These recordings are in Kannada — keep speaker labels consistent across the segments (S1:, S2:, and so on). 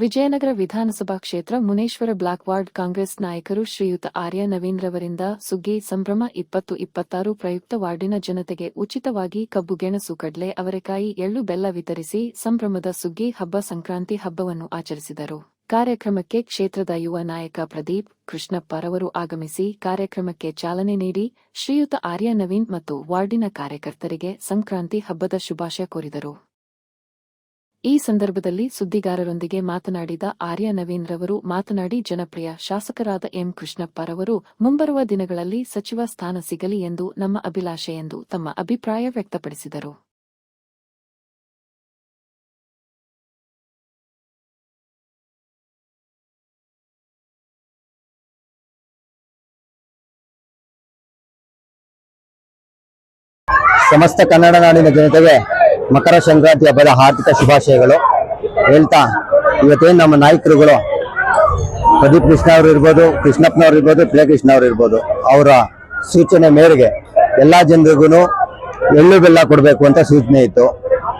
S1: ವಿಜಯನಗರ ವಿಧಾನಸಭಾ ಕ್ಷೇತ್ರ ಮುನೇಶ್ವರ ಬ್ಲಾಕ್ ವಾರ್ಡ್ ಕಾಂಗ್ರೆಸ್ ನಾಯಕರು ಶ್ರೀಯುತ ಆರ್ಯ ನವೀಂದ್ರವರಿಂದ ಸುಗ್ಗಿ ಸಂಭ್ರಮ ಇಪ್ಪತ್ತು ಇಪ್ಪತ್ತಾರು ಪ್ರಯುಕ್ತ ವಾರ್ಡಿನ ಜನತೆಗೆ ಉಚಿತವಾಗಿ ಕಬ್ಬು ಗೆಣಸು ಕಡ್ಲೆ ಅವರೆಕಾಯಿ ಎಳ್ಳು ಬೆಲ್ಲ ವಿತರಿಸಿ ಸಂಭ್ರಮದ ಸುಗ್ಗಿ ಹಬ್ಬ ಸಂಕ್ರಾಂತಿ ಹಬ್ಬವನ್ನು ಆಚರಿಸಿದರು. ಕಾರ್ಯಕ್ರಮಕ್ಕೆ ಕ್ಷೇತ್ರದ ಯುವ ನಾಯಕ ಪ್ರದೀಪ್ ಕೃಷ್ಣಪ್ಪರವರು ಆಗಮಿಸಿ ಕಾರ್ಯಕ್ರಮಕ್ಕೆ ಚಾಲನೆ ನೀಡಿ ಶ್ರೀಯುತ ಆರ್ಯ ನವೀನ್ ಮತ್ತು ವಾರ್ಡಿನ ಕಾರ್ಯಕರ್ತರಿಗೆ ಸಂಕ್ರಾಂತಿ ಹಬ್ಬದ ಶುಭಾಶಯ ಕೋರಿದರು. ಈ ಸಂದರ್ಭದಲ್ಲಿ ಸುದ್ದಿಗಾರರೊಂದಿಗೆ ಮಾತನಾಡಿದ ಆರ್ಯ ನವೀನ್ ರವರು, ಮಾತನಾಡಿ, ಜನಪ್ರಿಯ ಶಾಸಕರಾದ ಎಂ ಕೃಷ್ಣಪ್ಪರವರು, ಮುಂಬರುವ ದಿನಗಳಲ್ಲಿ ಸಚಿವ ಸ್ಥಾನ ಸಿಗಲಿ ಎಂದು ನಮ್ಮ ಅಭಿಲಾಷೆ ಎಂದು ತಮ್ಮ ಅಭಿಪ್ರಾಯ ವ್ಯಕ್ತಪಡಿಸಿದರು.
S2: ಸಮಸ್ತ ಕನ್ನಡ ನಾಡಿನ ಜನತೆಗೆ ಮಕರ ಸಂಕ್ರಾಂತಿ ಹಬ್ಬದ ಹಾರ್ದಿಕ ಶುಭಾಶಯಗಳು. ಹೇಳ್ತಾ, ಇವತ್ತೇನು ನಮ್ಮ ನಾಯಕರುಗಳು? ಪ್ರದೀಪ್ ಕೃಷ್ಣ ಅವರು ಇರ್ಬೋದು, ಕೃಷ್ಣಪ್ಪನವ್ರು ಇರ್ಬೋದು, ಪ್ರಿಯಕೃಷ್ಣ ಅವರು ಇರ್ಬೋದು. ಅವರ ಸೂಚನೆ ಮೇರೆಗೆ ಎಲ್ಲ ಜನರಿಗೂ ಎಳ್ಳು ಬೆಲ್ಲ ಕೊಡಬೇಕು ಅಂತ ಸೂಚನೆ ಇತ್ತು.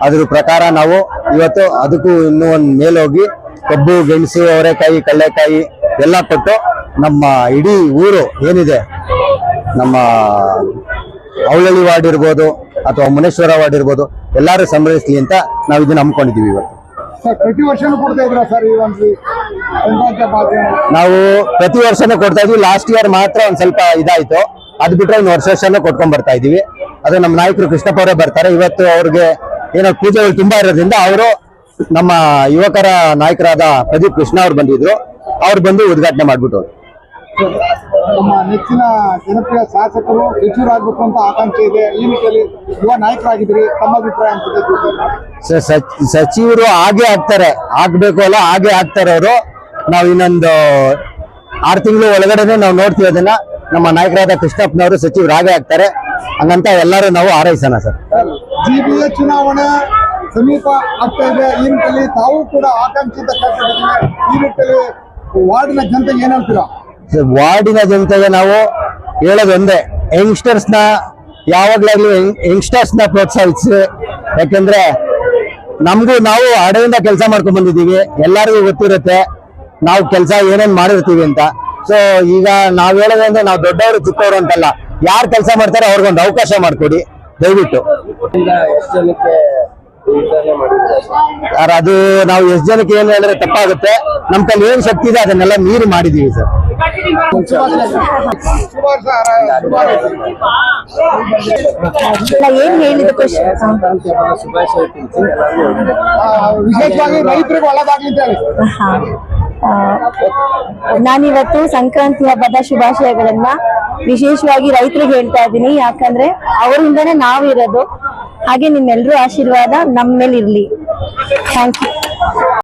S2: ಅದ್ರ ಪ್ರಕಾರ ನಾವು ಇವತ್ತು ಅದಕ್ಕೂ ಇನ್ನೂ ಒಂದು ಮೇಲೋಗಿ ಕಬ್ಬು, ಗೆಣಸು, ಅವರೆಕಾಯಿ, ಕಡಲೆಕಾಯಿ ಎಲ್ಲ ಕೊಟ್ಟು ನಮ್ಮ ಇಡೀ ಊರು ಏನಿದೆ, ನಮ್ಮ ಅವಳಳ್ಳಿ ವಾರ್ಡ್ ಇರ್ಬೋದು ಅಥವಾ ಮುನೇಶ್ವರ ವಾರ್ಡ್ ಇರ್ಬೋದು ಎಲ್ಲರೂ ಸಂಭ್ರಮಿಸಲಿ ಅಂತ ನಾವು ಇದನ್ನ ಹಮ್ಮಿಕೊಂಡಿದ್ದೀವಿ ಇವತ್ತು.
S3: ಪ್ರತಿ ವರ್ಷನೂ ಕೊಡ್ತಾ ಇದ್ರ ಸರ್ ಈ ಒಂದು ಸಂಕ್ರಾಂತಿ
S2: ನಾವು ಪ್ರತಿ ವರ್ಷನೂ ಕೊಡ್ತಾ ಇದ್ವಿ. ಲಾಸ್ಟ್ ಇಯರ್ ಮಾತ್ರ ಒಂದ್ ಸ್ವಲ್ಪ ಇದಾಯ್ತು. ಅದ್ ಬಿಟ್ರೆ ಇನ್ನು ವರ್ಷ ವರ್ಷನೂ ಕೊಟ್ಕೊಂಡ್ ಬರ್ತಾ ಇದೀವಿ ಅದು ನಮ್ಮ ನಾಯಕರು ಕೃಷ್ಣಪ್ಪ ಅವರೇ ಬರ್ತಾರೆ. ಇವತ್ತು ಅವ್ರಿಗೆ ಏನೋ ಪೂಜೆಗಳು ತುಂಬಾ ಇರೋದ್ರಿಂದ ಅವರು ನಮ್ಮ ಯುವಕರ ನಾಯಕರಾದ ಪ್ರದೀಪ್ ಕೃಷ್ಣ ಅವ್ರು ಬಂದಿದ್ರು. ಅವ್ರು ಬಂದು ಉದ್ಘಾಟನೆ ಮಾಡ್ಬಿಟ್ಟು
S3: ನಮ್ಮ ನೆಚ್ಚಿನ ಜನಪ್ರಿಯ ಶಾಸಕರು ಸಚಿವರಾಗಬೇಕು ಅಂತ ಆಕಾಂಕ್ಷೆ ಇದೆ. ಈ ನಿಟ್ಟಿನಲ್ಲಿ ಯುವ ನಾಯಕರಾಗಿದ್ದೀರಿ. ತಮ್ಮ ಅಭಿಪ್ರಾಯ ಅಂತ
S2: ಸ- ಸಚ್- ಸಚಿವರು ಹಾಗೆ ಆಗ್ತಾರೆ. ಆಗ್ಬೇಕು ಅಲ್ಲ ಹಾಗೆ ಆಗ್ತಾರೆ ಅವರು. ನಾವು ಇನ್ನೊಂದು ಆರು ತಿಂಗಳು ಒಳಗಡೆನೆ ನಾವು ನೋಡ್ತೀವಿ ಅದನ್ನ. ನಮ್ಮ ನಾಯಕರಾದ ಕೃಷ್ಣಪ್ಪನವರು ಸಚಿವರು ಹಾಗೆ ಆಗ್ತಾರೆ. ಹಂಗಂತ ಎಲ್ಲರೂ ನಾವು ಹಾರೈಸೋಣ ಸರ್.
S3: ಜಿಬಿಎ ಚುನಾವಣೆ ಸಮೀಪ ಆಗ್ತಾ ಇದೆ. ಈ ನಿಟ್ಟಿನಲ್ಲಿ ತಾವು ಕೂಡ ಆಕಾಂಕ್ಷಿತ ಈ ನಿಟ್ಟಿನಲ್ಲಿ ವಾರ್ಡಿನ ಜನತೆಗೆ ಏನ್ ಹೇಳ್ತೀರಾ?
S2: ವಾರ್ಡಿನ ಜನತೆಗೆ ನಾವು ಹೇಳೋದೊಂದೇ ಯಂಗ್ಸ್ಟರ್ಸ್ನ ಯಂಗ್ಸ್ಟರ್ಸ್ ಯಂಗ್ಸ್ಟರ್ಸ್ನ ಪ್ರೋತ್ಸಾಹಿಸಿ. ಯಾಕೆಂದರೆ ನಮಗೂ ನಾವು ಹಡೆಯಿಂದ ಕೆಲಸ ಮಾಡ್ಕೊಂಡ್ ಬಂದಿದ್ದೀವಿ, ಎಲ್ಲರಿಗೂ ಗೊತ್ತಿರುತ್ತೆ ನಾವು ಕೆಲಸ ಏನೇನ್ ಮಾಡಿರ್ತೀವಿ ಅಂತ. ಸೊ ಈಗ ನಾವು ಹೇಳೋದಂದ್ರೆ ನಾವು ದೊಡ್ಡವರು ಚಿಕ್ಕವರು ಅಂತಲ್ಲ, ಯಾರು ಕೆಲಸ ಮಾಡ್ತಾರೆ ಅವ್ರಿಗೊಂದು ಅವಕಾಶ ಮಾಡ್ಕೊಡಿ, ದಯವಿಟ್ಟು. ಸರ್ ಅದು ನಾವು ಎಷ್ಟು ಜನಕ್ಕೆ ಏನು ಹೇಳಿದ್ರೆ ತಪ್ಪಾಗುತ್ತೆ ನಮ್ಮ ಕೈಲಿ ಏನು ಶಕ್ತಿ ಇದೆ ಅದನ್ನೆಲ್ಲ ಮೀರಿ ಮಾಡಿದ್ದೀವಿ ಸರ್.
S4: ಏನ್ ಹೇಳಿದ ಕ್ವಶನ್
S3: ವಿಶೇಷವಾಗಿ ರೈತರಿಗೆ
S4: ನಾನಿವತ್ತು ಸಂಕ್ರಾಂತಿ ಹಬ್ಬದ ಶುಭಾಶಯಗಳನ್ನ ವಿಶೇಷವಾಗಿ ರೈತರಿಗೆ ಹೇಳ್ತಾ ಇದ್ದೀನಿ. ಯಾಕಂದ್ರೆ ಅವರಿಂದನೇ ನಾವಿರೋದು. ಹಾಗೆ ನಿಮ್ಮೆಲ್ಲರೂ ಆಶೀರ್ವಾದ ನಮ್ಮ ಮೇಲೆ ಇರಲಿ ಥ್ಯಾಂಕ್ ಯು